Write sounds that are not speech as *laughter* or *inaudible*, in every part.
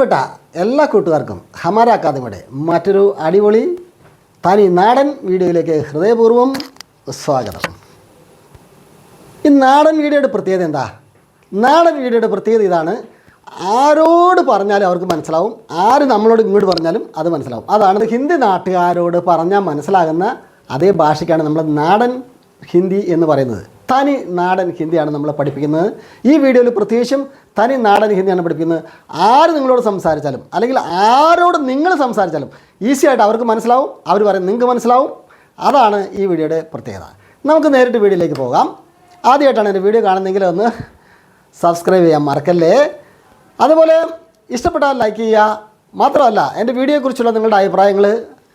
പ്രിയപ്പെട്ട എല്ലാ കൂട്ടുകാർക്കും ഹമാര അക്കാദമിയുടെ മറ്റൊരു അടിപൊളി തനി നാടൻ വീഡിയോയിലേക്ക് ഹൃദയപൂർവം സ്വാഗതം. ഈ നാടൻ വീഡിയോയുടെ പ്രത്യേകത എന്താ? നാടൻ വീഡിയോയുടെ പ്രത്യേകത ഇതാണ്. ആരോട് പറഞ്ഞാലും അവർക്ക് മനസ്സിലാവും. ആര് നമ്മളോട് ഇങ്ങോട്ട് പറഞ്ഞാലും അത് മനസ്സിലാവും. അതാണ് ഹിന്ദി നാട്ടുകാരോട് പറഞ്ഞാൽ മനസ്സിലാകുന്ന അതേ ഭാഷയ്ക്കാണ് നമ്മൾ നാടൻ ഹിന്ദി എന്ന് പറയുന്നത്. തനി നാടൻ ഹിന്ദിയാണ് നമ്മളെ പഠിപ്പിക്കുന്നത്. ഈ വീഡിയോയിൽ പ്രത്യേകിച്ചും തനി നാടൻ ഹിന്ദിയാണ് പഠിപ്പിക്കുന്നത്. ആര് നിങ്ങളോട് സംസാരിച്ചാലും അല്ലെങ്കിൽ ആരോട് നിങ്ങൾ സംസാരിച്ചാലും ഈസി ആയിട്ട് അവർക്ക് മനസ്സിലാവും അവർ പറയും നിങ്ങൾക്ക് മനസ്സിലാവും. അതാണ് ഈ വീഡിയോയുടെ പ്രത്യേകത. നമുക്ക് നേരിട്ട് വീഡിയോയിലേക്ക് പോകാം. ആദ്യമായിട്ടാണ് എന്റെ വീഡിയോ കാണുന്നതെങ്കിൽ ഒന്ന് സബ്സ്ക്രൈബ് ചെയ്യാൻ മറക്കല്ലേ? അതുപോലെ ഇഷ്ടപ്പെട്ടാൽ ലൈക്ക് ചെയ്യുക. മാത്രമല്ല എന്റെ വീഡിയോയെക്കുറിച്ചുള്ള നിങ്ങളുടെ അഭിപ്രായങ്ങൾ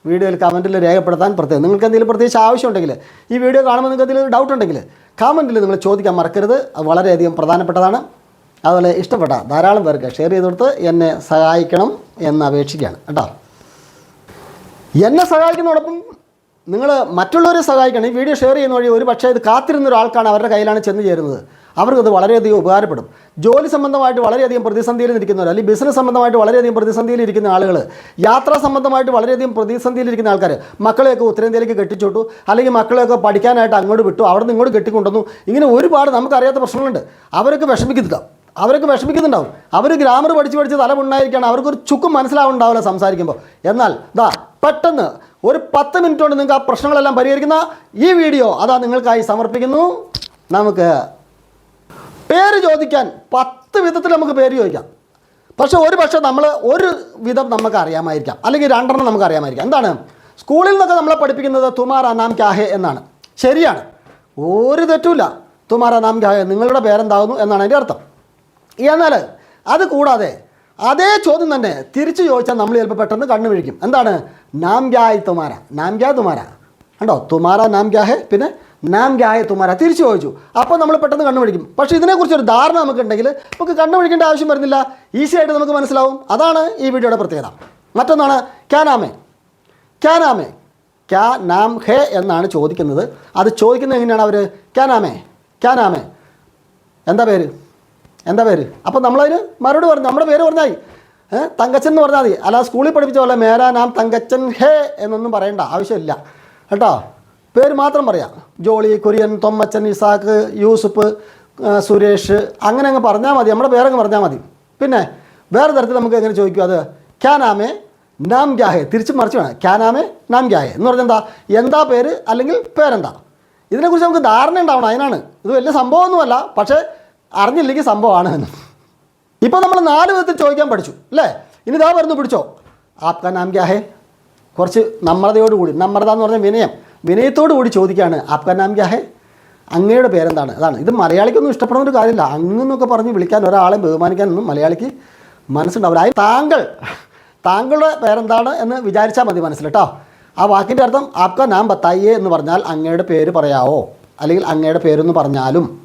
വീഡിയോയിൽ കമന്റിൽ രേഖപ്പെടുത്താൻ പ്രത്യേകം. നിങ്ങൾക്ക് എന്തെങ്കിലും പ്രത്യേകിച്ച് ആവശ്യമുണ്ടെങ്കിൽ ഈ വീഡിയോ കാണുമ്പോൾ നിങ്ങൾക്ക് എന്തെങ്കിലും ഡൗട്ട് ഉണ്ടെങ്കിൽ കമന്റിൽ നിങ്ങൾ ചോദിക്കാൻ മറക്കരുത്. വളരെയധികം പ്രധാനപ്പെട്ടതാണ്. അതുപോലെ ഇഷ്ടപ്പെട്ട ധാരാളം പേർക്ക് ഷെയർ ചെയ്ത് കൊടുത്ത് എന്നെ സഹായിക്കണം എന്ന് അപേക്ഷിക്കുകയാണ്. കേട്ടോ. എന്നെ സഹായിക്കുന്നതോടൊപ്പം നിങ്ങൾ മറ്റുള്ളവരെ സഹായിക്കണം. ഈ വീഡിയോ ഷെയർ ചെയ്യുന്ന വഴി ഒരു പക്ഷേ ഇത് കാത്തിരുന്ന ഒരാൾക്കാണ് അവരുടെ കയ്യിലാണ് ചെന്ന് ചേരുന്നത്. അവർക്കത് വളരെയധികം ഉപകാരപ്പെടും. ജോലി സംബന്ധമായിട്ട് വളരെയധികം പ്രതിസന്ധിയിൽ നിൽക്കുന്നവർ അല്ലെങ്കിൽ ബിസിനസ് സംബന്ധമായിട്ട് വളരെയധികം പ്രതിസന്ധിയിൽ ഇരിക്കുന്ന ആളുകൾ യാത്രാ സംബന്ധമായിട്ട് വളരെയധികം പ്രതിസന്ധിയിൽ ഇരിക്കുന്ന ആൾക്കാർ മക്കളെയൊക്കെ ഉത്തരേന്ത്യയിലേക്ക് കെട്ടിച്ചോട്ടു അല്ലെങ്കിൽ മക്കളെയൊക്കെ പഠിക്കാനായിട്ട് അങ്ങോട്ട് വിട്ടു അവിടെ നിന്ന് ഇങ്ങോട്ട് കെട്ടിക്കൊണ്ടുവന്നു. ഇങ്ങനെ ഒരുപാട് നമുക്കറിയാത്ത പ്രശ്നങ്ങളുണ്ട്. അവരൊക്കെ വിഷമിക്കുന്നില്ല അവരൊക്കെ വിഷമിക്കുന്നുണ്ടാവും. അവർ ഗ്രാമർ പഠിച്ച് പഠിച്ച് തലമുണ്ടായിരിക്കുകയാണ്. അവർക്കൊരു ചുക്കും മനസ്സിലാവുന്നുണ്ടാവില്ല സംസാരിക്കുമ്പോൾ എന്നാൽ ദാ പെട്ടെന്ന് ഒരു പത്ത് മിനിറ്റ് കൊണ്ട് നിങ്ങൾക്ക് ആ പ്രശ്നങ്ങളെല്ലാം പരിഹരിക്കുന്ന ഈ വീഡിയോ അതാ നിങ്ങൾക്കായി സമർപ്പിക്കുന്നു. നമുക്ക് പേര് ചോദിക്കാൻ പത്ത് വിധത്തിൽ നമുക്ക് പേര് ചോദിക്കാം. പക്ഷേ ഒരു പക്ഷേ നമ്മൾ ഒരു വിധം നമുക്ക് അറിയാമായിരിക്കാം. അല്ലെങ്കിൽ രണ്ടെണ്ണം നമുക്ക് അറിയാമായിരിക്കാം. എന്താണ്? സ്കൂളിൽ നിന്നൊക്കെ നമ്മളെ പഠിപ്പിക്കുന്നത് തുമാറ നാം ക്യാഹെ എന്നാണ്. ശരിയാണ്. ഒരു തെറ്റുമില്ല. തുമാറ നാം ക്യാഹെ. നിങ്ങളുടെ പേരെന്താകുന്നു എന്നാണ് അതിന്റെ അർത്ഥം. എന്നാൽ അത് കൂടാതെ അതേ ചോദ്യം തന്നെ തിരിച്ചു ചോദിച്ചാൽ നമ്മൾ ചിലപ്പോൾ പെട്ടെന്ന് കണ്ണു വിഴിക്കും. എന്താണ്? നാം ഗ്യായ് തുമാര. നാം ഗ്യാ തുമാര. കണ്ടോ? തുമാര നാം ക്യാ ഹെ പിന്നെ നാം ഗ്യായ തുമാര. തിരിച്ചു ചോദിച്ചു. അപ്പോൾ നമ്മൾ പെട്ടെന്ന് കണ്ണു പിടിക്കും പക്ഷേ ഇതിനെക്കുറിച്ച് ഒരു ധാരണ നമുക്കുണ്ടെങ്കിൽ നമുക്ക് കണ്ണു പിടിക്കേണ്ട ആവശ്യം വരുന്നില്ല. ഈസി ആയിട്ട് നമുക്ക് മനസ്സിലാവും. അതാണ് ഈ വീഡിയോയുടെ പ്രത്യേകത. മറ്റൊന്നാണ് ക്യാനാമേ. ക്യാനാമേ. ക്യാ നാം ഹേ എന്നാണ് ചോദിക്കുന്നത്. അത് ചോദിക്കുന്നത് എങ്ങനെയാണ് അവർ ക്യാനാമേ. ക്യാനാമേ. എന്താ പേര്? എന്താ പേര്? അപ്പോൾ നമ്മളതിന് മറുപടി പറഞ്ഞു. നമ്മുടെ പേര് പറഞ്ഞായി തങ്കച്ചൻ എന്ന് പറഞ്ഞാൽ മതി. അല്ല സ്കൂളിൽ പഠിപ്പിച്ച പോലെ മേരാ നാം തങ്കച്ചൻ ഹേ എന്നൊന്നും പറയേണ്ട. ആവശ്യമില്ല. കേട്ടോ? പേര് മാത്രം പറയാം. ജോളി കുര്യൻ തൊമ്മച്ചൻ ഇസാക്ക് യൂസുഫ് സുരേഷ് അങ്ങനെ അങ്ങ് പറഞ്ഞാൽ മതി. നമ്മുടെ പേരങ്ങ് പറഞ്ഞാൽ മതി. പിന്നെ വേറെ തരത്തിൽ നമുക്ക് എങ്ങനെ ചോദിക്കും അത്? ക്യാനാമേ നാം ഗ്യാഹെ തിരിച്ച് മറിച്ച് വേണം ക്യാനാമേ നാം ഗ്യാഹെ എന്ന് പറഞ്ഞാൽ എന്താ? എന്താ പേര് അല്ലെങ്കിൽ പേരെന്താ? ഇതിനെക്കുറിച്ച് നമുക്ക് ധാരണ ഉണ്ടാവണം. അതിനാണ്. ഇത് വലിയ സംഭവമൊന്നുമല്ല. പക്ഷേ അറിഞ്ഞില്ലെങ്കിൽ സംഭവമാണ് എന്ന്. ഇപ്പോൾ നമ്മൾ നാല് വിധത്തിൽ ചോദിക്കാൻ പഠിച്ചു അല്ലേ? ഇനി ഇതാ വരുന്നു പിടിച്ചോ. ആപ്കാ നാം ക്യാ ഹേ? കുറച്ച് കൂടി നമ്രത എന്ന് പറഞ്ഞാൽ വിനയം. വിനയത്തോടു കൂടി ചോദിക്കുകയാണ് ആപ്കാ നാം ക്യാ ഹേ? അങ്ങയുടെ പേരെന്താണ്? അതാണ്. ഇത് മലയാളിക്കൊന്നും ഇഷ്ടപ്പെടുന്ന ഒരു കാര്യമില്ല. അങ്ങെന്നൊക്കെ പറഞ്ഞ് വിളിക്കാൻ ഒരാളെ ബഹുമാനിക്കാനൊന്നും മലയാളിക്ക് മനസ്സുണ്ടാവില്ല. അതിന് താങ്കൾ താങ്കളുടെ പേരെന്താണ് എന്ന് വിചാരിച്ചാൽ മതി മനസ്സിൽ കേട്ടോ. ആ വാക്കിന്റെ അർത്ഥം ആപ്കാ നാം ബത്തായിയെ എന്ന് പറഞ്ഞാൽ അങ്ങയുടെ പേര് പറയാവോ? അല്ലെങ്കിൽ അങ്ങയുടെ പേരൊന്ന് പറഞ്ഞാലും.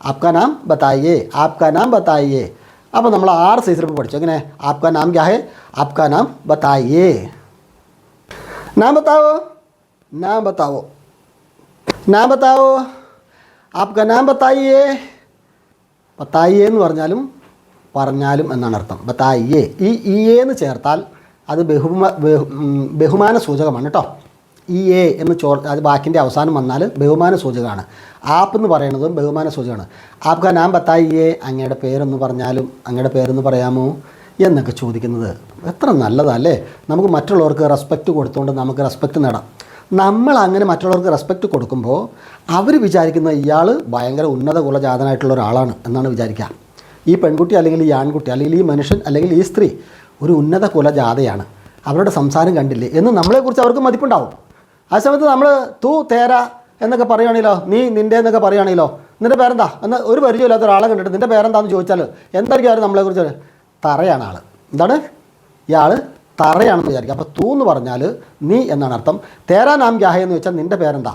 ആപ്കാ നാം ബത്തായിയേ ആപ്കാ നാം ബത്തായിയേ അപ്പോൾ നമ്മൾ ആറ് സൈസിൽ പഠിച്ചു. എങ്ങനെ? ആപ്കാ നാം ക്യാ ഹേ ആപ്കാ നാം ബത്തായിയേ നാം ബത്താവോ നാം ബത്താവോ നാം ബത്താവോ ആപ്കാ നാം ബത്തായിയേ ബത്തായിയേ എന്ന് പറഞ്ഞാലും പറഞ്ഞാലും എന്നാണ് അർത്ഥം. ബത്തായിയേ ഈ ഇ എന്ന് ചേർത്താൽ അത് ബഹുമ ബഹുമാന സൂചകമാണ് കേട്ടോ. ഈ എ എന്ന് ചോ അത് വാക്കിന്റെ അവസാനം വന്നാൽ ബഹുമാന സൂചകമാണ്. ആപ്പ് എന്ന് പറയുന്നതും ബഹുമാന സൂചകമാണ്. ആപ്കാ നാം എ അങ്ങയുടെ പേരെന്ന് പറഞ്ഞാലും അങ്ങയുടെ പേരെന്ന് പറയാമോ എന്നൊക്കെ ചോദിക്കുന്നത് എത്ര നല്ലതല്ലേ? നമുക്ക് മറ്റുള്ളവർക്ക് റെസ്പെക്റ്റ് കൊടുത്തുകൊണ്ട് നമുക്ക് റെസ്പെക്റ്റ് നേടാം. നമ്മൾ അങ്ങനെ മറ്റുള്ളവർക്ക് റെസ്പെക്റ്റ് കൊടുക്കുമ്പോൾ അവർ വിചാരിക്കുന്ന ഇയാൾ ഭയങ്കര ഉന്നത കുലജാതനായിട്ടുള്ള ഒരാളാണ് എന്നാണ് വിചാരിക്കുക ഈ പെൺകുട്ടി അല്ലെങ്കിൽ ഈ ആൺകുട്ടി അല്ലെങ്കിൽ ഈ മനുഷ്യൻ അല്ലെങ്കിൽ ഈ സ്ത്രീ ഒരു ഉന്നത കുലജാതയാണ് അവരുടെ സംസാരം കണ്ടില്ലേ? എന്ന് നമ്മളെക്കുറിച്ച് അവർക്ക് മതിപ്പുണ്ടാവും. ആ സമയത്ത് നമ്മൾ തൂ തേര എന്നൊക്കെ പറയുകയാണെങ്കിലോ നീ നിന്റെ എന്നൊക്കെ പറയുകയാണെങ്കിലോ നിന്റെ പേരെന്താ? എന്ന് ഒരു പരിചയമില്ലാത്ത ഒരാളെ കണ്ടിട്ട് നിന്റെ പേരെന്താന്ന് ചോദിച്ചാൽ എന്തായിരിക്കും അവർ നമ്മളെക്കുറിച്ച് തറയാണ് ആൾ എന്താണ്? ഇയാൾ തറയാണെന്ന് വിചാരിക്കും. അപ്പോൾ തൂ എന്ന് പറഞ്ഞാൽ നീ എന്നാണ് അർത്ഥം. തേരാ നാം ഗ്യാഹ എന്ന് വെച്ചാൽ നിന്റെ പേരെന്താ?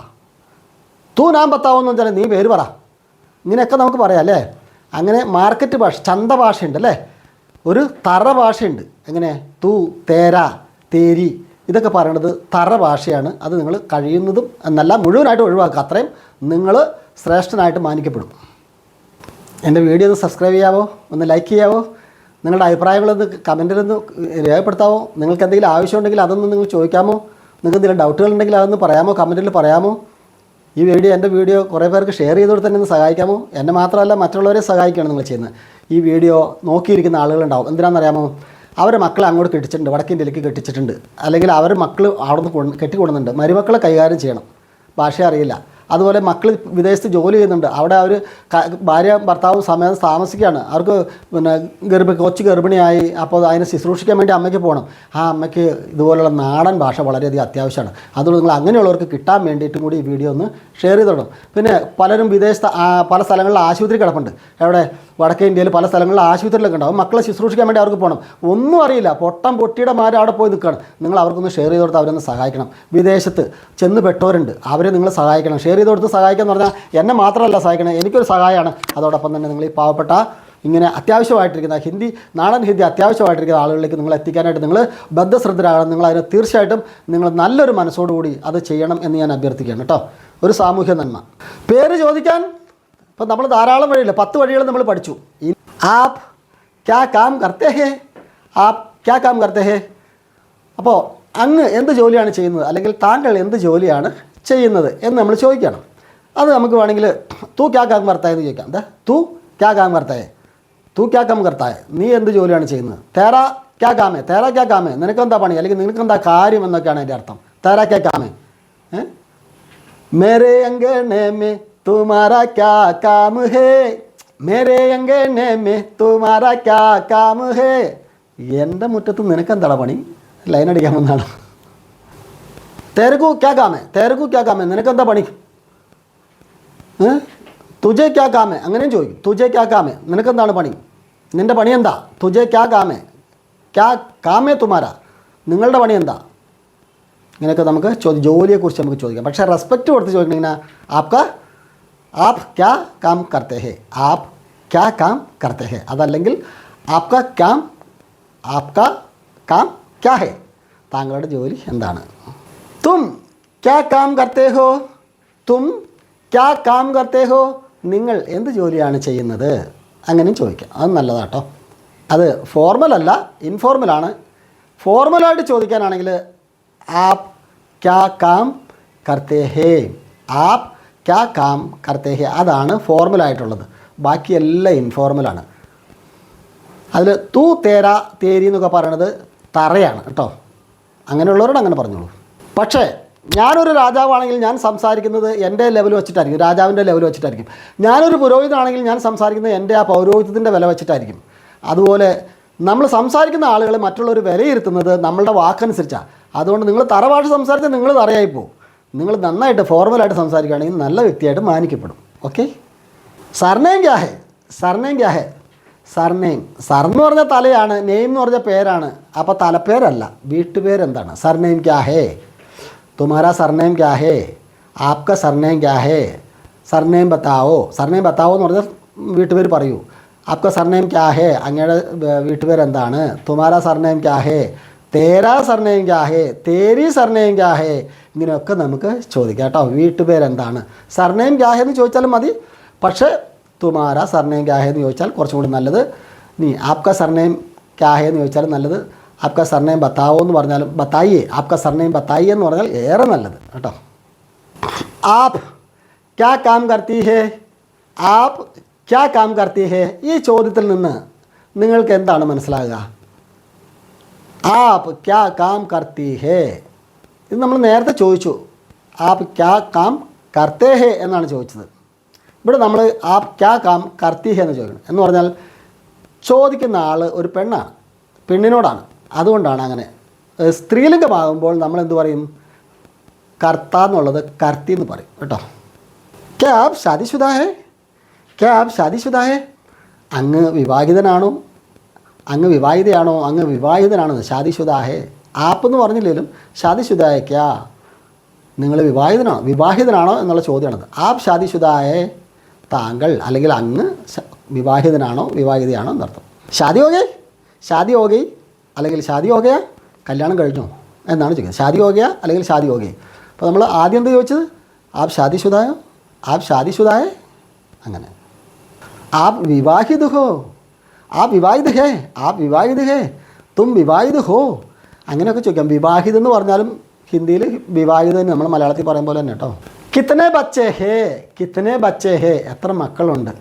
തൂ നാം പത്താവെന്ന് വെച്ചാൽ നീ പേര് പറ. ഇങ്ങനെയൊക്കെ നമുക്ക് പറയാം അല്ലേ? അങ്ങനെ മാർക്കറ്റ് ഭാഷ ചന്ത ഭാഷയുണ്ട് അല്ലേ? ഒരു തറ ഭാഷയുണ്ട്. എങ്ങനെ? തൂ തേര തേരി ഇതൊക്കെ പറയണത് തറ ഭാഷയാണ്. അത് നിങ്ങൾ കഴിയുന്നതും എന്നല്ല മുഴുവനായിട്ട് ഒഴിവാക്കുക. അത്രയും നിങ്ങൾ ശ്രേഷ്ഠനായിട്ട് മാനിക്കപ്പെടും. എന്റെ വീഡിയോ ഒന്ന് സബ്സ്ക്രൈബ് ചെയ്യാവോ? ഒന്ന് ലൈക്ക് ചെയ്യാവോ? നിങ്ങളുടെ അഭിപ്രായങ്ങളൊന്ന് കമന്റിലൊന്ന് രേഖപ്പെടുത്താമോ നിങ്ങൾക്ക് എന്തെങ്കിലും ആവശ്യമുണ്ടെങ്കിൽ അതൊന്ന് നിങ്ങൾ ചോദിക്കാമോ? നിങ്ങൾക്ക് എന്തെങ്കിലും ഡൗട്ടുകൾ ഉണ്ടെങ്കിൽ അതൊന്ന് പറയാമോ? കമന്റിൽ പറയാമോ? ഈ വീഡിയോ എന്റെ വീഡിയോ കുറേ പേർക്ക് ഷെയർ ചെയ്ത് തന്നെ ഒന്ന് സഹായിക്കാമോ? എന്നെ മാത്രമല്ല മറ്റുള്ളവരെ സഹായിക്കുകയാണ് നിങ്ങൾ ചെയ്യുന്നത്. ഈ വീഡിയോ നോക്കിയിരിക്കുന്ന ആളുകളുണ്ടാവും. എന്തിനാണെന്നറിയാമോ? അവരെ മക്കളെ അങ്ങോട്ട് കെട്ടിച്ചിട്ടുണ്ട് വടക്കേ ഇന്ത്യയിലേക്ക് കെട്ടിച്ചിട്ടുണ്ട്. അല്ലെങ്കിൽ അവർ മക്കൾ അവിടെ കൊണ്ട് കെട്ടിക്കൊടുന്നുണ്ട് മരുമക്കളെ കൈകാര്യം ചെയ്യണം. ഭാഷ അറിയില്ല. അതുപോലെ മക്കൾ വിദേശത്ത് ജോലി ചെയ്യുന്നുണ്ട്. അവിടെ അവർ ഭാര്യ ഭർത്താവും സമയം താമസിക്കുകയാണ്. അവർക്ക് പിന്നെ ഗർഭ കൊച്ചു ഗർഭിണിയായി അപ്പോൾ അതിനെ ശുശ്രൂഷിക്കാൻ വേണ്ടി അമ്മയ്ക്ക് പോകണം. ആ അമ്മയ്ക്ക് ഇതുപോലുള്ള നാടൻ ഭാഷ വളരെയധികം അത്യാവശ്യമാണ്. അതുകൊണ്ട് നിങ്ങൾ അങ്ങനെയുള്ളവർക്ക് കിട്ടാൻ വേണ്ടിയിട്ടും കൂടി ഈ വീഡിയോ ഒന്ന് ഷെയർ ചെയ്തിടണം പിന്നെ പലരും വിദേശത്ത് പല സ്ഥലങ്ങളിൽ ആശുപത്രി കിടപ്പുണ്ട്. എവിടെ വടക്കേ ഇന്ത്യയിൽ പല സ്ഥലങ്ങളിൽ ആശുപത്രിയിലൊക്കെ ഉണ്ടാവും. മക്കളെ ശുശ്രൂഷിക്കാൻ വേണ്ടി അവർക്ക് പോകണം. ഒന്നും അറിയില്ല. പൊട്ടം പൊട്ടിയുടെ മാര് അവിടെ പോയി നിൽക്കുകയാണ്. നിങ്ങൾ അവർക്കൊന്ന് ഷെയർ ചെയ്ത് കൊടുത്ത് അവരൊന്ന് സഹായിക്കണം. വിദേശത്ത് ചെന്ന് പെട്ടവരുണ്ട്. അവരെ നിങ്ങൾ സഹായിക്കണം. ഷെയർ ചെയ്ത് കൊടുത്ത് സഹായിക്കുക എന്ന് പറഞ്ഞാൽ എന്നെ മാത്രമല്ല സഹായിക്കണം. എനിക്കൊരു സഹായമാണ് അതോടൊപ്പം തന്നെ നിങ്ങൾ ഈ പാവപ്പെട്ട ഇങ്ങനെ അത്യാവശ്യമായിട്ടിരിക്കുന്ന ഹിന്ദി നാടൻ ഹിന്ദി അത്യാവശ്യമായിട്ടിരിക്കുന്ന ആളുകളിലേക്ക് നിങ്ങൾ എത്തിക്കാനായിട്ട് നിങ്ങൾ ബദ്ധശ്രദ്ധരാകണം. നിങ്ങൾ അതിനെ തീർച്ചയായിട്ടും നിങ്ങൾ നല്ലൊരു മനസ്സോടുകൂടി അത് ചെയ്യണം എന്ന് ഞാൻ അഭ്യർത്ഥിക്കുകയാണ് കേട്ടോ. ഒരു സാമൂഹ്യ നന്മ. പേര് ചോദിക്കാൻ അപ്പോൾ നമ്മൾ ധാരാളം വഴിയില്ല പത്ത് വഴികൾ നമ്മൾ പഠിച്ചു. ആപ് ക്യാ കാം കർത്തേ ഹേ? ആപ് ക്യാ കാം കർത്തേ ഹേ? അപ്പോൾ അങ്ങ് എന്ത് ജോലിയാണ് ചെയ്യുന്നത്? അല്ലെങ്കിൽ താങ്കൾ എന്ത് ജോലിയാണ് ചെയ്യുന്നത് എന്ന് നമ്മൾ ചോദിക്കണം. അത് നമുക്ക് വേണമെങ്കിൽ തൂ ക്യാ കാം കർത്തായെന്ന് ചോദിക്കാം. എന്താ? തൂ ക്യാ കാം കർത്തായേ തൂ ക്യാ കാം കർത്തായ നീ എന്ത് ജോലിയാണ് ചെയ്യുന്നത്? തേറാ ക്യാ കാമേ. തേറാ ക്യാ കാമേ. നിനക്കെന്താ പണി? അല്ലെങ്കിൽ നിനക്കെന്താ കാര്യം എന്നൊക്കെയാണ് എന്റെ അർത്ഥം. തേറാ ക്യാ കാമേ. ഏ? മേരേ അങ്കണേ तुम्हारा क्या काम है मेरे अंगने में तुम्हारा क्या काम है എൻ്റെ മുറ്റത്ത് നിനക്കെന്താടാ പണി ലൈൻ അടിക്കാൻ വന്നാണ് തേരക്കു ക്യാ കാമേ തേരക്കു ക്യാ കാമേ നിനക്കെന്താ പണി ഏ? തുജെ ക്യാ കാമേ അങ്ങനെയും ചോദിക്കും തുജെ ക്യാ കാമേ നിനക്കെന്താണ് പണി നിൻ്റെ പണി എന്താ തുജെ ക്യാ കാമേ ക്യാ കാമേ തുമാര നിങ്ങളുടെ പണി എന്താ ഇങ്ങനെയൊക്കെ നമുക്ക് ചോദി ജോലിയെക്കുറിച്ച് നമുക്ക് ചോദിക്കാം പക്ഷേ റെസ്പെക്റ്റ് കൊടുത്ത് ചോദിക്കണമെങ്കിൽ ആപ്ക ആപ് ക്യാ കാം കർത്തേ ഹേ ആപ് ക്യാ കാം കർത്തേ ഹേ അതല്ലെങ്കിൽ ആപ്ക ക്യാം ആപ്ക കാം ക്യാ ഹേ താങ്കളുടെ ജോലി എന്താണ്? തും ക്യാ കാം കർത്തേ ഹോ തും ക്യാ കാം കർത്തേ ഹോ നിങ്ങൾ എന്ത് ജോലിയാണ് ചെയ്യുന്നത്? അങ്ങനെയും ചോദിക്കാം. അത് നല്ലതാട്ടോ. അത് ഫോർമൽ അല്ല ഇൻഫോർമലാണ് ഫോർമലായിട്ട് ചോദിക്കാനാണെങ്കിൽ ആപ് ക്യാ കാം കർത്തേ ഹേ ആപ്പ് ക്യാ കാം കർത്തേ ഹെ അതാണ് ഫോർമലായിട്ടുള്ളത് ബാക്കിയെല്ലാം ഇൻഫോർമലാണ് അതിൽ തൂ തേര തേരി എന്നൊക്കെ പറയണത് തറയാണ് കേട്ടോ. അങ്ങനെയുള്ളവരോട് അങ്ങനെ പറഞ്ഞോളൂ. പക്ഷേ ഞാനൊരു രാജാവാണെങ്കിൽ ഞാൻ സംസാരിക്കുന്നത് എന്റെ ലെവൽ വെച്ചിട്ടായിരിക്കും. രാജാവിന്റെ ലെവൽ വെച്ചിട്ടായിരിക്കും. ഞാനൊരു പുരോഹിതനാണെങ്കിൽ ഞാൻ സംസാരിക്കുന്നത് എന്റെ ആ പൗരോഹിത്യത്തിന്റെ വില വെച്ചിട്ടായിരിക്കും. അതുപോലെ നമ്മൾ സംസാരിക്കുന്ന ആളുകളെ മറ്റുള്ളവർ വിലയിരുത്തുന്നത് നമ്മളുടെ വാക്കനുസരിച്ചാണ് അതുകൊണ്ട് നിങ്ങൾ തറഭാഷ സംസാരിച്ചാൽ നിങ്ങൾ തറയായി പോകും നിങ്ങൾ നന്നായിട്ട് ഫോർമലായിട്ട് സംസാരിക്കുകയാണെങ്കിൽ നല്ല വ്യക്തിയായിട്ട് മാനിക്കപ്പെടും. ഓക്കെ സർനെയിം ക്യാ ഹേ സർനെയിം ക്യാ ഹേ സർനെയിം സർ എന്ന് പറഞ്ഞ തലയാണ് നെയിം എന്ന് പറഞ്ഞ പേരാണ്. അപ്പോൾ തലപ്പേരല്ല വീട്ടുപേരെന്താണ്? സർനെയിം ക്യാഹേ തുമാര സർനെയിം ക്യാഹേ ആപ്ക സർനെയിം ക്യാഹേ സർനെയിം ബത്താവോ സർനെയിം ബത്താവോ എന്ന് പറഞ്ഞാൽ വീട്ടുപേര് പറയൂ. ആപ്ക സർനെയിം ക്യാഹേ അങ്ങയുടെ വീട്ടുപേരെന്താണ്? തുമാരാ സർനെയിം ക്യാ ഹേ തേരാ സർനെയും ക്യാഹേ തേരി സർനെയും ക്യാഹേ ഇങ്ങനെയൊക്കെ നമുക്ക് ചോദിക്കാം കേട്ടോ. വീട്ടുപേരെന്താണ്? സർനെയും ക്യാഹേ എന്ന് ചോദിച്ചാലും മതി. പക്ഷേ തുമാര സർനെയും ക്യാഹേ എന്ന് ചോദിച്ചാൽ കുറച്ചും കൂടി നല്ലത്. നീ ആപ്ക സർനെയും ക്യാഹേ എന്ന് ചോദിച്ചാലും നല്ലത്. ആപ്ക സർനെയും ബത്താവോ എന്ന് പറഞ്ഞാലും ബത്തായിയെ. ആപ്ക സർനെയും ബത്തായി എന്ന് പറഞ്ഞാൽ ഏറെ നല്ലത് കേട്ടോ. ആപ് ക്യാ കാം കർത്തി ഹേ? ആപ് ക്യാ കാം കർത്തി ഹേ? ഈ ചോദ്യത്തിൽ നിന്ന് നിങ്ങൾക്ക് എന്താണ് മനസ്സിലാകുക? ആപ്പ് ക്യാ കാം കർത്തി ഹേ ഇത് നമ്മൾ നേരത്തെ ചോദിച്ചു. ആപ്പ് ക്യാ കാം കർത്തേ ഹേ എന്നാണ് ചോദിച്ചത്. ഇവിടെ നമ്മൾ ആപ്പ് ക്യാ കാം കർത്തി ഹേ എന്ന് ചോദിക്കണം എന്ന് പറഞ്ഞാൽ ചോദിക്കുന്ന ആൾ ഒരു പെണ്ണാണ്. പെണ്ണിനോടാണ്. അതുകൊണ്ടാണ് അങ്ങനെ. സ്ത്രീലിംഗമാകുമ്പോൾ നമ്മൾ എന്ത് പറയും? കർത്ത എന്നുള്ളത് കർത്തി എന്ന് പറയും. കേട്ടോ. ക്യാബ് ആപ്പ് ഷാദിശുദ ഹേ. അങ്ങ് വിവാഹിതനാണോ അങ്ങ് വിവാഹിതയാണോ? അങ്ങ് വിവാഹിതനാണോ? ശാദിശുദാഹേ. ആപ്പെന്ന് പറഞ്ഞില്ലെങ്കിലും ശാദിശുദായക്കാ. നിങ്ങൾ വിവാഹിതനാണോ? വിവാഹിതനാണോ എന്നുള്ള ചോദ്യമാണത്. ആപ്പ് ശാദിശുദായേ. താങ്കൾ അല്ലെങ്കിൽ അങ്ങ് വിവാഹിതനാണോ? വിവാഹിതയാണോ എന്നർത്ഥം. ഷാദി ഹോഗേ ഷാദി അല്ലെങ്കിൽ ഷാദി കല്യാണം കഴിഞ്ഞോ? എന്നാണ് ചോദിക്കുന്നത്. ഷാദി അല്ലെങ്കിൽ ഷാദി അപ്പോൾ നമ്മൾ ആദ്യം എന്ത് ചോദിച്ചത്? ആപ് ഷാദിശുദായോ ആപ് ഷാദിശുദായേ അങ്ങനെ. ആപ് വിവാഹിത ഹോ ആ വിവാഹിത് ഹേ ആ വിവാഹിത് ഹേ തും വിവാഹിത് ഹോ. അങ്ങനെയൊക്കെ ചോദിക്കാം. വിവാഹിത് എന്ന് പറഞ്ഞാലും ഹിന്ദിയിൽ വിവാഹിത നമ്മൾ മലയാളത്തിൽ പറയും പോലെ തന്നെ കേട്ടോ. കിത്തനെ ബച്ചേ ഹേ കിത്തനെ ബച്ചേ ഹേ. എത്ര മക്കളുണ്ട്.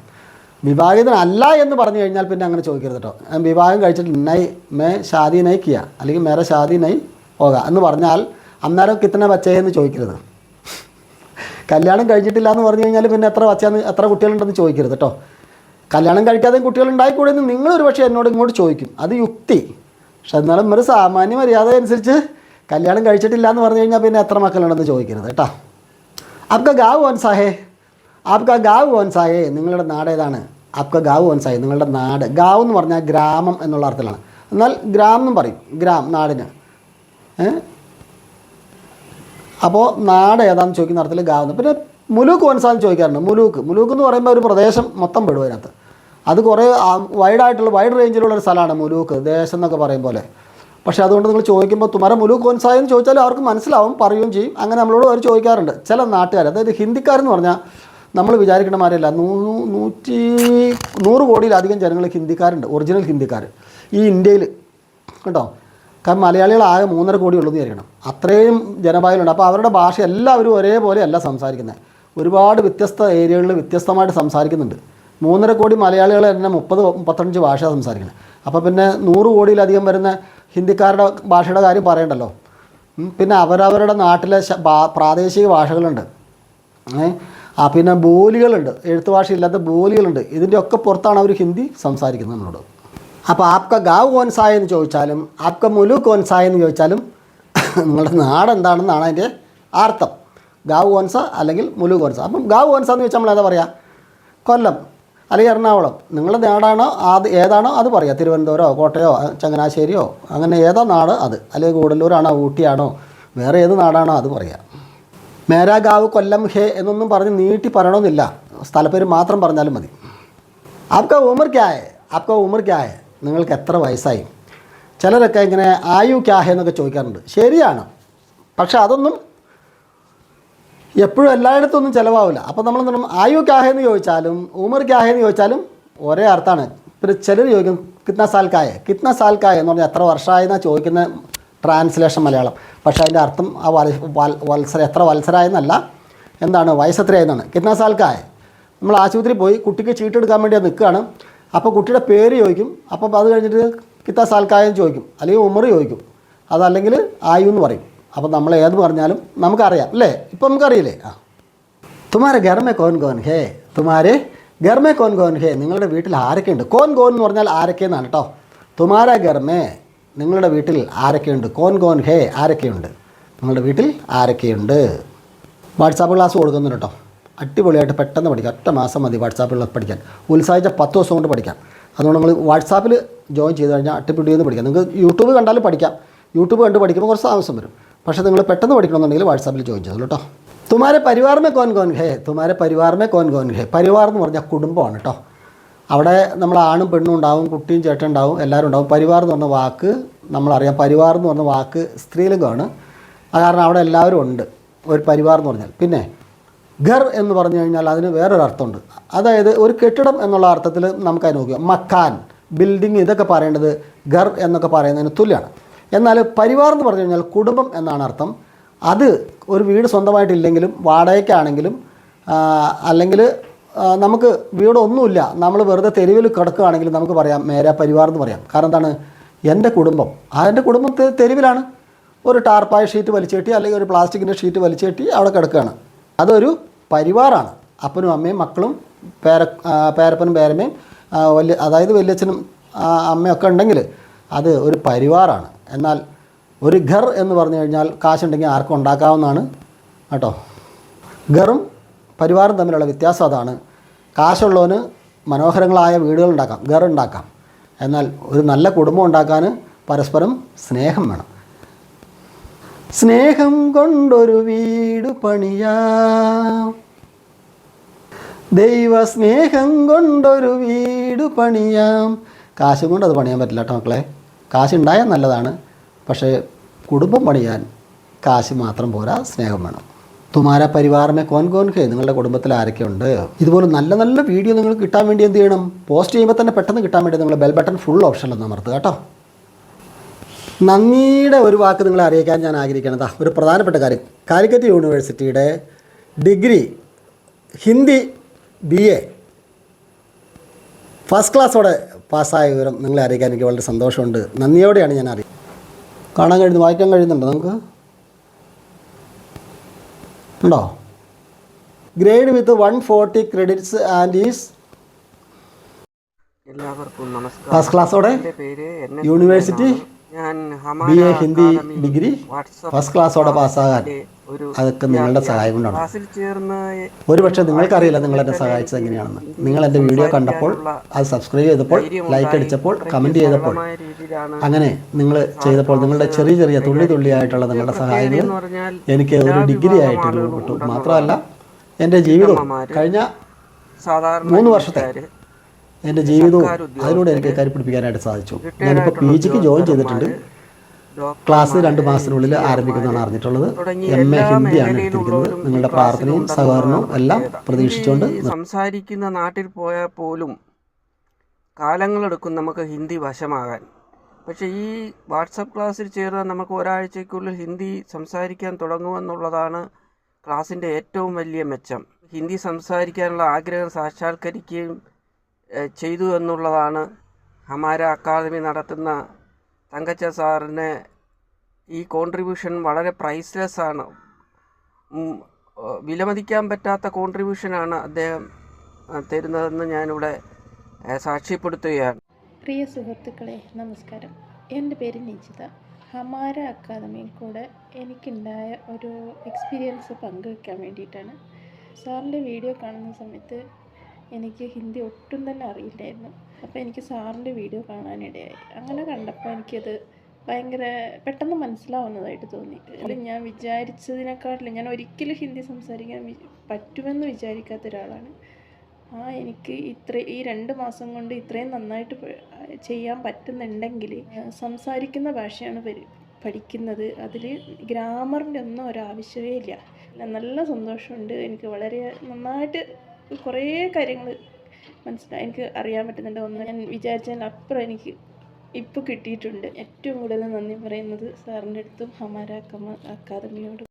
വിവാഹിതനല്ല എന്ന് പറഞ്ഞു കഴിഞ്ഞാൽ പിന്നെ അങ്ങനെ ചോദിക്കരുത് കേട്ടോ. വിവാഹം കഴിച്ചിട്ട് നൈ മേ ഷാദി നൈ കിയ അല്ലെങ്കിൽ മേരെ ഷാദി നൈ പോക എന്ന് പറഞ്ഞാൽ അന്നേരം കിത്തനെ ബച്ചേ എന്ന് ചോദിക്കരുത്. കല്യാണം കഴിച്ചിട്ടില്ല എന്ന് പറഞ്ഞു കഴിഞ്ഞാൽ പിന്നെ എത്ര വച്ചാന്ന് എത്ര കുട്ടികളുണ്ടെന്ന് ചോദിക്കരുത് കേട്ടോ. കല്യാണം കഴിക്കാതെ കുട്ടികളുണ്ടായിക്കൂടെ എന്ന് നിങ്ങൾ പക്ഷേ എന്നോട് ഇങ്ങോട്ട് ചോദിക്കും. അത് യുക്തി. പക്ഷെ എന്നാലും ഒരു സാമാന്യ മര്യാദ അനുസരിച്ച് കല്യാണം കഴിച്ചിട്ടില്ല എന്ന് പറഞ്ഞു കഴിഞ്ഞാൽ പിന്നെ എത്ര മക്കളുണ്ടെന്ന് ചോദിക്കരുത് കേട്ടോ. ആപ്ക ഗാവ് സാഹേ. ആപ്ക ഗാവ് സാഹേ. നിങ്ങളുടെ നാട് ഏതാണ്? ആപ്ക ഗാവ് സാഹേ. നിങ്ങളുടെ നാട്. ഗാവ് എന്ന് പറഞ്ഞാൽ ഗ്രാമം എന്നുള്ള അർത്ഥത്തിലാണ്. എന്നാൽ ഗ്രാം എന്നും പറയും. ഗ്രാം നാടിന്. അപ്പോൾ നാട് ഏതാണെന്ന് ചോദിക്കുന്ന അർത്ഥത്തിൽ ഗാവ് പിന്നെ മുലൂക്ക് ഓൻസാന്ന് ചോദിക്കാറുണ്ട്. മുലൂക്ക്. മുലൂക്ക് എന്ന് പറയുമ്പോൾ ഒരു പ്രദേശം മൊത്തം പെടും അത് കുറേ വൈഡായിട്ടുള്ള വൈഡ് റേഞ്ചിലുള്ള ഒരു സ്ഥലമാണ് മുലൂക്ക് ദേശം എന്നൊക്കെ പറയും പോലെ. പക്ഷേ അതുകൊണ്ട് നിങ്ങൾ ചോദിക്കുമ്പോൾ തുമര മുലൂക്ക് കോൻസായ എന്ന് ചോദിച്ചാൽ അവർക്ക് മനസ്സിലാവും പറയുകയും ചെയ്യും. അങ്ങനെ നമ്മളോട് അവർ ചോദിക്കാറുണ്ട്. ചില നാട്ടുകാർ അതായത് ഹിന്ദിക്കാരെന്ന് പറഞ്ഞാൽ നമ്മൾ വിചാരിക്കുന്ന മാതിരിയല്ല. നൂ നൂറ്റി നൂറ് കോടിയിലധികം ജനങ്ങൾ ഹിന്ദിക്കാരുണ്ട് ഒറിജിനൽ ഹിന്ദിക്കാർ. ഈ ഇന്ത്യയിൽ കേട്ടോ കാരണം മലയാളികൾ ആകെ മൂന്നര കോടി ഉള്ളൂ എന്ന് വിചാരിക്കണം. അത്രയും ജനഭാഗങ്ങളുണ്ട് അപ്പോൾ അവരുടെ ഭാഷ എല്ലാവരും ഒരേപോലെയല്ല സംസാരിക്കുന്നത്. ഒരുപാട് വ്യത്യസ്ത ഏരിയകളിൽ വ്യത്യസ്തമായിട്ട് സംസാരിക്കുന്നുണ്ട്. മൂന്നര കോടി മലയാളികൾ തന്നെ മുപ്പത് മുപ്പത്തഞ്ച് ഭാഷ സംസാരിക്കുന്നത് അപ്പോൾ പിന്നെ നൂറ് കോടിയിലധികം വരുന്ന ഹിന്ദിക്കാരുടെ ഭാഷയുടെ കാര്യം പറയണ്ടല്ലോ. പിന്നെ അവരവരുടെ നാട്ടിലെ പ്രാദേശിക ഭാഷകളുണ്ട്. ആ പിന്നെ ബോലികളുണ്ട്. എഴുത്ത് ഭാഷയില്ലാത്ത ബോലികളുണ്ട്. ഇതിന്റെ ഒക്കെ പുറത്താണ് അവർ ഹിന്ദി സംസാരിക്കുന്നത് നമ്മളോട്. അപ്പോൾ ആപ്ക ഗാവ് കോൻസായ എന്ന് ചോദിച്ചാലും ആപ്ക മുലു കോൻസായ എന്ന് ചോദിച്ചാലും *laughs* നിങ്ങളുടെ നാട് എന്താണെന്നാണ് അതിന്റെ അർത്ഥം ഗാവ് കോൻസ അല്ലെങ്കിൽ മുലു കോൻസ. അപ്പം ഗാവ് കോൻസ എന്ന് ചോദിച്ചാൽ നമ്മൾ എന്താ പറയുക കൊല്ലം. അല്ലെങ്കിൽ എറണാകുളം. നിങ്ങളുടെ നാടാണോ? അത് ഏതാണോ? അത് പറയാം. തിരുവനന്തപുരമോ കോട്ടയോ ചങ്ങനാശ്ശേരിയോ അങ്ങനെ ഏതോ നാട് അത്? അല്ലെങ്കിൽ കൂടല്ലൂരാണോ ഊട്ടിയാണോ? വേറെ ഏത് നാടാണോ? അത് പറയാം. മേരാഗാവ് കൊല്ലം ഹേ എന്നൊന്നും പറഞ്ഞ് നീട്ടി പറയണമെന്നില്ല. സ്ഥലപ്പേര് മാത്രം പറഞ്ഞാലും മതി. ആപ്ക ഉമർ ക്യായ ആപ്ക ഉമർ ക്യായ നിങ്ങൾക്ക് എത്ര വയസ്സായി? ചിലരൊക്കെ ഇങ്ങനെ ആയു ക്യാഹ എന്നൊക്കെ ചോദിക്കാറുണ്ട്. ശരിയാണ്. പക്ഷെ അതൊന്നും എപ്പോഴും എല്ലായിടത്തും ഒന്നും ചിലവാവില്ല അപ്പോൾ നമ്മൾ ആയു ക്യാഹ എന്ന് ചോദിച്ചാലും ഉമർ ക്യാഹ എന്ന് ചോദിച്ചാലും ഒരേ അർത്ഥമാണ് പിന്നെ ചിലർ ചോദിക്കും കിത്ന സാൽക്കായ കിത്ന സാൽക്കായ എന്ന് പറഞ്ഞാൽ എത്ര വർഷമായെന്നാണ് ചോദിക്കുന്ന ട്രാൻസ്ലേഷൻ മലയാളം. പക്ഷേ അതിന്റെ അർത്ഥം ആ വത്സര എത്ര വത്സരായെന്നല്ല. എന്താണ്? വയസ്സെത്രയായെന്നാണ് കിത്ന സാൽക്കായ നമ്മൾ ആശുപത്രിയിൽ പോയി കുട്ടിക്ക് ചീട്ടെടുക്കാൻ വേണ്ടി നിൽക്കുകയാണ്. അപ്പോൾ കുട്ടിയുടെ പേര് ചോദിക്കും. അപ്പോൾ അത് കഴിഞ്ഞിട്ട് കിത്ത സാൽക്കായെന്ന് ചോദിക്കും. അല്ലെങ്കിൽ ഉമർ ചോദിക്കും. അതല്ലെങ്കിൽ ആയു എന്ന് പറയും. അപ്പോൾ നമ്മൾ ഏത് പറഞ്ഞാലും നമുക്കറിയാം അല്ലേ? ഇപ്പം നമുക്കറിയില്ലേ? ആ. തുമാരെ ഗർമേ കോൻ കോൻ ഹേ. തുമാരെ ഗർമേ കോൻ കോൻ ഹേ. നിങ്ങളുടെ വീട്ടിൽ ആരൊക്കെയുണ്ട്? കോൻ കോൻ എന്ന് പറഞ്ഞാൽ ആരൊക്കെ എന്നാണ് കേട്ടോ തുമാര ഗർമേ നിങ്ങളുടെ വീട്ടിൽ ആരൊക്കെയുണ്ട്? കോൻ കോൻ ഹേ ആരൊക്കെയുണ്ട്? നിങ്ങളുടെ വീട്ടിൽ ആരൊക്കെയുണ്ട്? വാട്സാപ്പ് ക്ലാസ് കൊടുക്കുന്നുണ്ട് കേട്ടോ അടിപൊളിയായിട്ട് പെട്ടെന്ന് പഠിക്കാം. ഒറ്റ മാസം മതി വാട്സാപ്പിൽ പഠിക്കാൻ. ഉത്സാഹിച്ച പത്ത് ദിവസം കൊണ്ട് പഠിക്കാം. അതുകൊണ്ട് നിങ്ങൾ വാട്സാപ്പിൽ ജോയിൻ ചെയ്ത് കഴിഞ്ഞാൽ അട്ടിപ്പിടിയെന്ന് പഠിക്കാം. നിങ്ങൾക്ക് യൂട്യൂബ് കണ്ടാലും പഠിക്കാം. യൂട്യൂബ് കണ്ട് പഠിക്കുമ്പോൾ കുറച്ച് ആവശ്യം വരും. പക്ഷേ നിങ്ങൾ പെട്ടെന്ന് പഠിക്കണമെന്നുണ്ടെങ്കിൽ വാട്സാപ്പിൽ ചെയ്തോളൂ കേട്ടോ. തുമാരെ പരിവാർമേ കോൻ കോൻ ഹേ? തുമാരെ പരിവാർമേ കോൻ കോൻ ഹേ? പരിവാർ എന്ന് പറഞ്ഞാൽ കുടുംബമാണ് കേട്ടോ. അവിടെ നമ്മൾ ആണും പെണ്ണും ഉണ്ടാവും കുട്ടിയും ചേട്ടൻ ഉണ്ടാവും എല്ലാവരും ഉണ്ടാവും. പരിവാർ എന്ന് പറഞ്ഞ വാക്ക് നമ്മളറിയാം. പരിവാർ എന്ന് പറഞ്ഞ വാക്ക് സ്ത്രീലിംഗമാണ്. അത് കാരണം അവിടെ എല്ലാവരും ഉണ്ട്. ഒരു പരിവാർ എന്ന് പറഞ്ഞാൽ. പിന്നെ ഘർ എന്ന് പറഞ്ഞു കഴിഞ്ഞാൽ അതിന് വേറൊരു അർത്ഥമുണ്ട്. അതായത് ഒരു കെട്ടിടം എന്നുള്ള അർത്ഥത്തിൽ നമുക്ക് നോക്കാം മക്കാൻ ബിൽഡിംഗ് ഇതൊക്കെ പറയേണ്ടത് ഘർ എന്നൊക്കെ പറയുന്നതിന് തുല്യമാണ്. എന്നാൽ പരിവാർ എന്ന് പറഞ്ഞു കഴിഞ്ഞാൽ കുടുംബം എന്നാണ് അർത്ഥം. അത് ഒരു വീട് സ്വന്തമായിട്ടില്ലെങ്കിലും വാടകയ്ക്കാണെങ്കിലും അല്ലെങ്കിൽ നമുക്ക് വീടൊന്നുമില്ല നമ്മൾ വെറുതെ തെരുവിൽ കിടക്കുകയാണെങ്കിൽ നമുക്ക് പറയാം മേര പരിവാർ എന്ന് പറയാം. കാരണം എന്താണ്? എന്റെ കുടുംബം. ആ എന്റെ കുടുംബം തെരുവിലാണ്. ഒരു ടാർപ്പായ ഷീറ്റ് വലിച്ചേട്ടി അല്ലെങ്കിൽ ഒരു പ്ലാസ്റ്റിക്കിന്റെ ഷീറ്റ് വലിച്ചേട്ടി അവിടെ കിടക്കുകയാണ്. അതൊരു പരിവാറാണ്. അപ്പനും അമ്മയും മക്കളും പേര പേരപ്പനും പേരമ്മയും വലിയ അതായത് വലിയച്ഛനും അമ്മയൊക്കെ ഉണ്ടെങ്കിൽ അത് ഒരു പരിവാറാണ്. എന്നാൽ ഒരു ഘർ എന്ന് പറഞ്ഞു കഴിഞ്ഞാൽ കാശുണ്ടെങ്കിൽ ആർക്കും ഉണ്ടാക്കാവുന്നതാണ് കേട്ടോ. ഘറും പരിവാറും തമ്മിലുള്ള വ്യത്യാസം അതാണ്. കാശുള്ളവന് മനോഹരങ്ങളായ വീടുകൾ ഉണ്ടാക്കാം ഘർ ഉണ്ടാക്കാം. എന്നാൽ ഒരു നല്ല കുടുംബം ഉണ്ടാക്കാൻ പരസ്പരം സ്നേഹം വേണം. സ്നേഹം കൊണ്ടൊരു വീട് പണിയാം. ദൈവ സ്നേഹം കൊണ്ടൊരു വീട് പണിയാം. കാശും കൊണ്ട് അത് പണിയാൻ പറ്റില്ല കേട്ടോ മക്കളെ. കാശുണ്ടായാൽ നല്ലതാണ്. പക്ഷേ കുടുംബം പണിയാൻ കാശ് മാത്രം പോരാ സ്നേഹം വേണം. തുമാര പരിവാറിനെ കോൻ കോൻ ഹേ നിങ്ങളുടെ കുടുംബത്തിൽ ആരൊക്കെയുണ്ട് ഇതുപോലെ നല്ല നല്ല വീഡിയോ നിങ്ങൾക്ക് കിട്ടാൻ വേണ്ടി എന്ത് ചെയ്യണം? പോസ്റ്റ് ചെയ്യുമ്പോൾ തന്നെ പെട്ടെന്ന് കിട്ടാൻ വേണ്ടി നിങ്ങൾ ബെൽ ബട്ടൺ ഫുൾ ഓപ്ഷനിലൊന്ന് അമർത്തുക കേട്ടോ. നന്ദിയുടെ ഒരു വാക്ക് നിങ്ങളെ അറിയിക്കാൻ ഞാൻ ആഗ്രഹിക്കണതാ ഒരു പ്രധാനപ്പെട്ട കാര്യം. കാലിക്കറ്റ് യൂണിവേഴ്സിറ്റിയുടെ degree Hindi B A first ക്ലാസ്സോടെ പാസ്സായ വിവരം നിങ്ങളെ അറിയിക്കാൻ എനിക്ക് വളരെ സന്തോഷമുണ്ട്. നന്ദിയോടെയാണ് ഞാൻ അറിയുന്നത് കാണാൻ കഴിയുന്നു വായിക്കാൻ കഴിയുന്നുണ്ടോ നമുക്ക് ഉണ്ടോ? Grade with one forty credits and is എല്ലാവർക്കും നമസ്കാരം. ഫസ്റ്റ് ക്ലാസ്സോടെ യൂണിവേഴ്സിറ്റി ഞാൻ B A Hindi degree first ക്ലാസ്സോടെ പാസ്സാകാൻ. അതൊക്കെ നിങ്ങളുടെ സഹായം കൊണ്ടാണ്. ഒരു പക്ഷേ ഒരുപക്ഷെ നിങ്ങൾക്കറിയില്ല നിങ്ങൾ എന്നെ സഹായിച്ചത് എങ്ങനെയാണെന്ന്. നിങ്ങൾ എന്റെ വീഡിയോ കണ്ടപ്പോൾ അത് സബ്സ്ക്രൈബ് ചെയ്തപ്പോൾ ലൈക്ക് അടിച്ചപ്പോൾ കമന്റ് ചെയ്തപ്പോൾ അങ്ങനെ നിങ്ങൾ ചെയ്തപ്പോൾ നിങ്ങളുടെ ചെറിയ ചെറിയ തുള്ളി തുള്ളിയായിട്ടുള്ള നിങ്ങളുടെ സഹായങ്ങൾ എനിക്ക് ഒരു ഡിഗ്രി ആയിട്ട് രൂപപ്പെട്ടു മാത്രമല്ല എന്റെ ജീവിതവും കഴിഞ്ഞ മൂന്ന് വർഷത്തെ എന്റെ ജീവിതവും അതിലൂടെ എനിക്ക് കരുപ്പിടിപ്പിക്കാനായിട്ട് സാധിച്ചു. ഞാനിപ്പോൾ പി ജിക്ക് ജോയിൻ ചെയ്തിട്ടുണ്ട്. ക്ലാസ് രണ്ട് മാസത്തിനുള്ളിൽ ആരംഭിക്കുന്നതാണ് അറിഞ്ഞിട്ടുള്ളത്. എം എ ഹിന്ദിയാണ് എടുത്തിരിക്കുന്നത്. നിങ്ങളുടെ പ്രാർത്ഥനയും സഹകരണവും എല്ലാം പ്രതീക്ഷിച്ചുകൊണ്ട് സംസാരിക്കുന്ന നാട്ടിൽ പോയാൽ പോലും കാലങ്ങളെടുക്കും നമുക്ക് ഹിന്ദി വശമാകാൻ. പക്ഷേ ഈ വാട്സപ്പ് ക്ലാസ്സിൽ ചേർന്നാൽ നമുക്ക് ഒരാഴ്ചയ്ക്കുള്ളിൽ ഹിന്ദി സംസാരിക്കാൻ തുടങ്ങുമെന്നുള്ളതാണ് ക്ലാസ്സിന്റെ ഏറ്റവും വലിയ മെച്ചം. ഹിന്ദി സംസാരിക്കാനുള്ള ആഗ്രഹം സാക്ഷാത്കരിക്കുകയും ചെയ്തു എന്നുള്ളതാണ്. ഹമാര അക്കാദമി നടത്തുന്ന തങ്കച്ച സാറിന് ഈ കോൺട്രിബ്യൂഷൻ വളരെ പ്രൈസ്ലെസ് ആണ്. വിലമതിക്കാൻ പറ്റാത്ത കോൺട്രിബ്യൂഷനാണ് അദ്ദേഹം തരുന്നതെന്ന് ഞാനിവിടെ സാക്ഷ്യപ്പെടുത്തുകയാണ്. പ്രിയ സുഹൃത്തുക്കളെ നമസ്കാരം. എന്റെ പേര് നിജിത. ഹമാര അക്കാദമിയിൽ കൂടെ എനിക്കുണ്ടായ ഒരു എക്സ്പീരിയൻസ് പങ്കുവെക്കാൻ വേണ്ടിയിട്ടാണ്. സാറിന്റെ വീഡിയോ കാണുന്ന സമയത്ത് എനിക്ക് ഹിന്ദി ഒട്ടും തന്നെ അറിയില്ലായിരുന്നു. അപ്പോൾ എനിക്ക് സാറിന്റെ വീഡിയോ കാണാനിടയായി. അങ്ങനെ കണ്ടപ്പോൾ എനിക്കത് ഭയങ്കര പെട്ടെന്ന് മനസ്സിലാവുന്നതായിട്ട് തോന്നി. അത് ഞാൻ വിചാരിച്ചതിനെക്കാട്ടിലും ഞാൻ ഒരിക്കലും ഹിന്ദി സംസാരിക്കാൻ പറ്റുമെന്ന് വിചാരിക്കാത്ത ഒരാളാണ്. ആ എനിക്ക് ഇത്ര ഈ രണ്ട് മാസം കൊണ്ട് ഇത്രയും നന്നായിട്ട് ചെയ്യാൻ പറ്റുന്നുണ്ടെങ്കിൽ സംസാരിക്കുന്ന ഭാഷയാണ് പഠിക്കുന്നത്. അതിൽ ഗ്രാമറിന്റെ ഒന്നും ഒരാവശ്യമേ ഇല്ല. നല്ല സന്തോഷമുണ്ട്. എനിക്ക് വളരെ നന്നായിട്ട് കുറേ കാര്യങ്ങൾ മനസ്സിലായി. എനിക്ക് അറിയാൻ പറ്റുന്നുണ്ട്. ഒന്ന് ഞാൻ വിചാരിച്ചതിന് അപ്പുറം എനിക്ക് ഇപ്പോൾ കിട്ടിയിട്ടുണ്ട്. ഏറ്റവും കൂടുതൽ നന്ദി പറയുന്നത് സാറിന്റെ അടുത്തും ഹമാര അക്കാദമിയോടും.